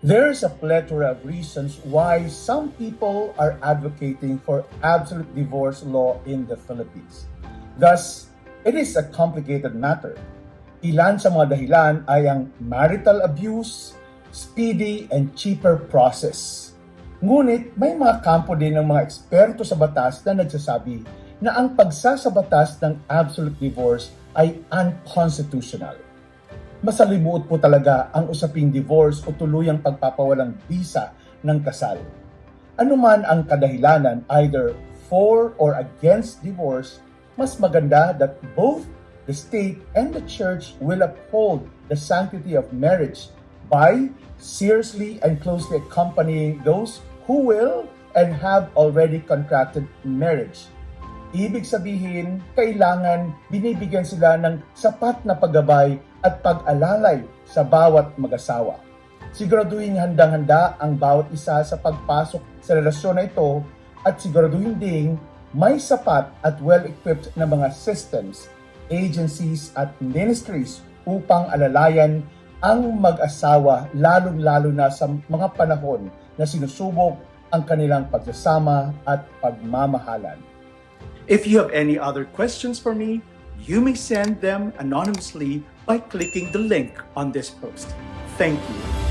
There's a plethora of reasons why some people are advocating for absolute divorce law in the Philippines. Thus, it is a complicated matter. Ilan sa mga dahilan ay ang marital abuse, speedy and cheaper process. Ngunit may mga kampo din ng mga eksperto sa batas na nagsasabi na ang pagsasabatas ng absolute divorce ay unconstitutional masalimuot po talaga ang usaping divorce o tuluyang pagpapawalang bisa ng kasal. Ano man ang kadahilanan either for or against divorce, mas maganda that both the state and the church will uphold the sanctity of marriage by seriously and closely accompanying those who will and have already contracted marriage. Ibig sabihin, kailangan binibigyan sila ng sapat na paggabay at pag-alalay sa bawat mag-asawa. Siguraduhin handang-handa ang bawat isa sa pagpasok sa relasyon na ito at siguraduhin ding may sapat at well-equipped na mga systems, agencies at ministries upang alalayan ang mag-asawa lalong-lalo na sa mga panahon na sinusubok ang kanilang pagsasama at pagmamahalan. If you have any other questions for me, you may send them anonymously by clicking the link on this post. Thank you.